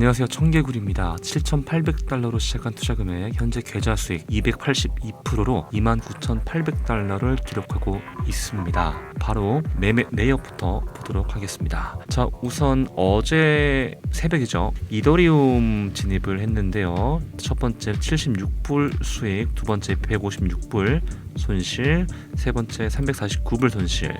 안녕하세요. 청개구리입니다. 7,800달러로 시작한 투자 금액 현재 계좌 수익 282%로 29,800달러를 기록하고 있습니다. 바로 매매 내역부터 보도록 하겠습니다. 자, 우선 어제 새벽이죠. 이더리움 진입을 했는데요. 첫 번째 76불 수익, 두 번째 156불 손실, 세 번째 349불 손실,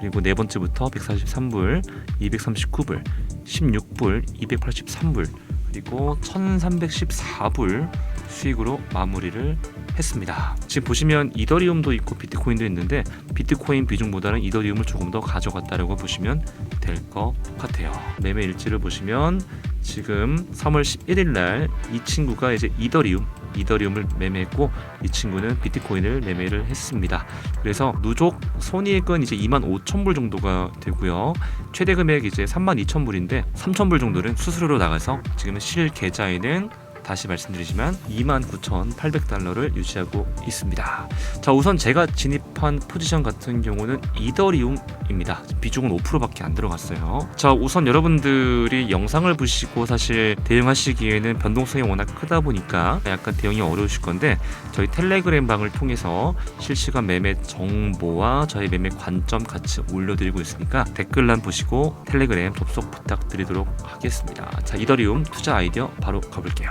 그리고 네 번째부터 143불, 239불, 16불, 283불, 그리고 1314불 수익으로 마무리를 했습니다. 지금 보시면 이더리움도 있고 비트코인도 있는데 비트코인 비중보다는 이더리움을 조금 더 가져갔다라고 보시면 될 것 같아요. 매매 일지를 보시면 지금 3월 11일 날 이 친구가 이제 이더리움 이더리움을 매매했고 이 친구는 비트코인을 매매를 했습니다. 그래서 누적 손익은 이제 2만 5천 불 정도가 되고요. 최대 금액 이제 3만 2천 불인데 3천 불 정도는 수수료로 나가서 지금은 실 계좌에는 다시 말씀드리지만 29,800달러를 유지하고 있습니다. 자, 우선 제가 진입한 포지션 같은 경우는 이더리움입니다. 비중은 5%밖에 안 들어갔어요. 자, 우선 여러분들이 영상을 보시고 사실 대응하시기에는 변동성이 워낙 크다 보니까 약간 대응이 어려우실 건데 저희 텔레그램 방을 통해서 실시간 매매 정보와 저희 매매 관점 같이 올려드리고 있으니까 댓글란 보시고 텔레그램 접속 부탁드리도록 하겠습니다. 자, 이더리움 투자 아이디어 바로 가볼게요.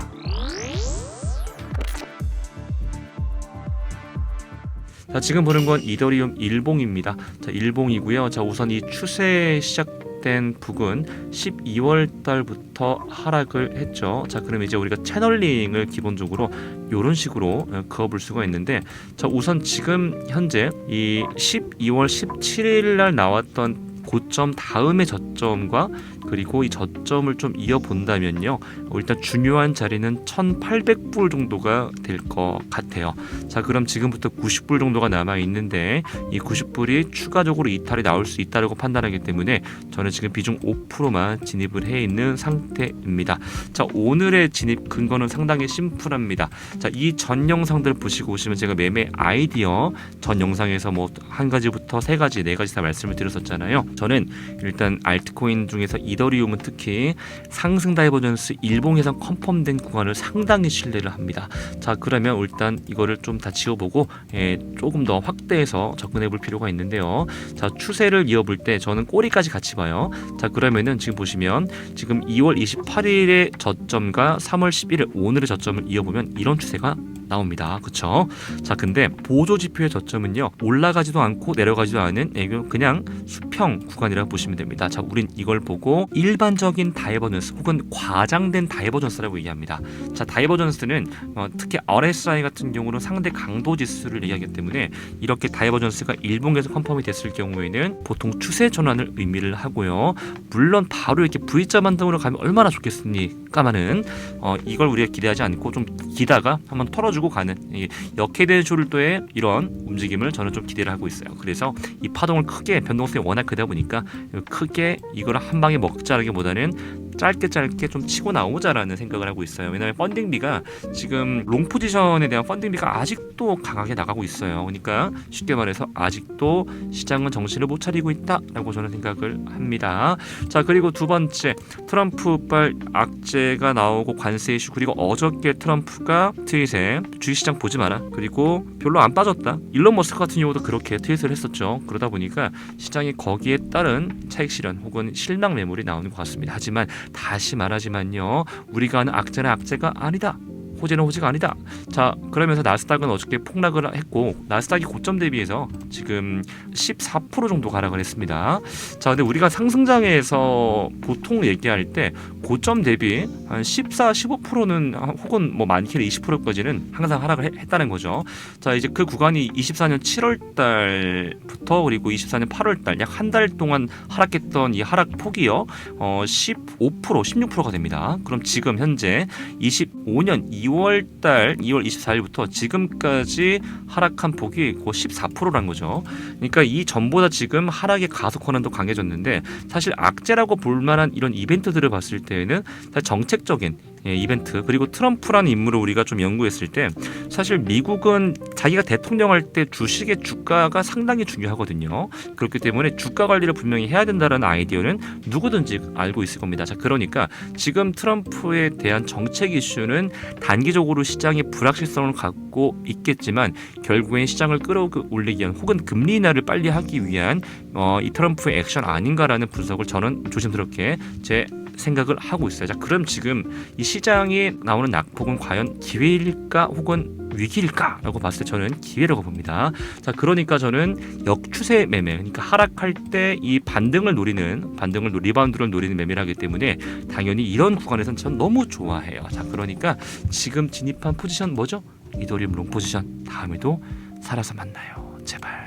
자, 지금 보는 건 이더리움 일봉입니다. 자, 일봉이고요. 자, 우선 이 추세 시작된 북은 12월 달부터 하락을 했죠. 자, 그럼 이제 우리가 채널링을 기본적으로 이런 식으로 어, 그어볼 수가 있는데 자, 우선 지금 현재 이 12월 17일 날 나왔던 고점 다음의 저점과 그리고 이 저점을 좀 이어 본다면요. 어, 일단 중요한 자리는 1,800불 정도가 될 것 같아요. 자, 그럼 지금부터 90불 정도가 남아 있는데 이 90불이 추가적으로 이탈이 나올 수 있다고 판단하기 때문에 저는 지금 비중 5%만 진입을 해 있는 상태입니다. 자, 오늘의 진입 근거는 상당히 심플합니다. 자, 이 전 영상들 보시고 오시면 제가 매매 아이디어 전 영상에서 뭐 한 가지부터 세 가지, 네 가지 다 말씀을 드렸었잖아요. 저는 일단 알트코인 중에서 이더리움은 특히 상승 다이버전스 일봉에서 컨펌된 구간을 상당히 신뢰를 합니다. 자 그러면 일단 이거를 좀 다 지워보고 예, 조금 더 확대해서 접근해 볼 필요가 있는데요. 자 추세를 이어볼 때 저는 꼬리까지 같이 봐요. 자 그러면은 지금 보시면 지금 2월 28일의 저점과 3월 11일 오늘의 저점을 이어보면 이런 추세가 나옵니다. 그쵸? 자, 근데 보조 지표의 저점은요, 올라가지도 않고 내려가지도 않은 예, 그냥 수평 구간이라고 보시면 됩니다. 자, 우린 이걸 보고 일반적인 다이버전스 혹은 과장된 다이버전스라고 얘기합니다. 자, 다이버전스는 어, 특히 RSI 같은 경우는 상대 강도 지수를 얘기하기 때문에 이렇게 다이버전스가 일봉에서 컨펌이 됐을 경우에는 보통 추세 전환을 의미를 하고요. 물론 바로 이렇게 V자 반등으로 가면 얼마나 좋겠습니까마는 어, 이걸 우리가 기대하지 않고 좀 기다가 한번 털어 주고 가는 이 역해된 쇼르도의 이런 움직임을 저는 좀 기대를 하고 있어요. 그래서 이 파동을 크게 변동성이 워낙 크다 보니까 크게 이걸 한 방에 먹자라기보다는 짧게 짧게 좀 치고 나오자라는 생각을 하고 있어요. 왜냐하면 펀딩비가 지금 롱 포지션에 대한 펀딩비가 아직도 강하게 나가고 있어요. 그러니까 쉽게 말해서 아직도 시장은 정신을 못 차리고 있다라고 저는 생각을 합니다. 자 그리고 두 번째 트럼프발 악재가 나오고 관세 이슈 그리고 어저께 트럼프가 트윗에 주식시장 보지 마라 그리고 별로 안 빠졌다 일론 머스크 같은 경우도 그렇게 트윗을 했었죠 그러다 보니까 시장이 거기에 따른 차익 실현 혹은 실망 매물이 나오는 것 같습니다 하지만 다시 말하지만요 우리가 아는 악재는 악재가 아니다 호재는 호재가 아니다. 자, 그러면서 나스닥은 어저께 폭락을 했고 나스닥이 고점 대비해서 지금 14% 정도 하락을 했습니다. 자, 근데 우리가 상승장에서 보통 얘기할 때 고점 대비 한 14, 15%는 혹은 뭐 많게는 20%까지는 항상 하락을 했, 다는 거죠. 자, 이제 그 구간이 24년 7월 달부터 그리고 24년 8월 달 약 한 달 동안 하락했던 이 하락 폭이요. 어, 15%, 16%가 됩니다. 그럼 지금 현재 25년 2월 달 2월 24일부터 지금까지 하락한 폭이 곧 14%란 거죠. 그러니까 이 전보다 지금 하락의 가속 권한도 강해졌는데 사실 악재라고 볼 만한 이런 이벤트들을 봤을 때에는 정책적인 예, 이벤트 그리고 트럼프라는 인물을 우리가 좀 연구했을 때 사실 미국은 자기가 대통령할 때 주식의 주가가 상당히 중요하거든요. 그렇기 때문에 주가 관리를 분명히 해야 된다는 아이디어는 누구든지 알고 있을 겁니다. 자, 그러니까 지금 트럼프에 대한 정책 이슈는 단기적으로 시장의 불확실성을 갖고 있겠지만 결국엔 시장을 끌어올리기 위한 혹은 금리 인하를 빨리 하기 위한 어, 이 트럼프의 액션 아닌가라는 분석을 저는 조심스럽게 제 생각을 하고 있어요. 자, 그럼 지금 이 시장에 나오는 낙폭은 과연 기회일까 혹은 위기일까라고 봤을 때 저는 기회라고 봅니다. 자, 그러니까 저는 역추세 매매, 그러니까 하락할 때 이 반등을 노리는 반등을 노- 리바운드를 노리는 매매를 하기 때문에 당연히 이런 구간에선 전 너무 좋아해요. 자, 그러니까 지금 진입한 포지션 뭐죠? 이더리움 롱 포지션 다음에도 살아서 만나요. 제발.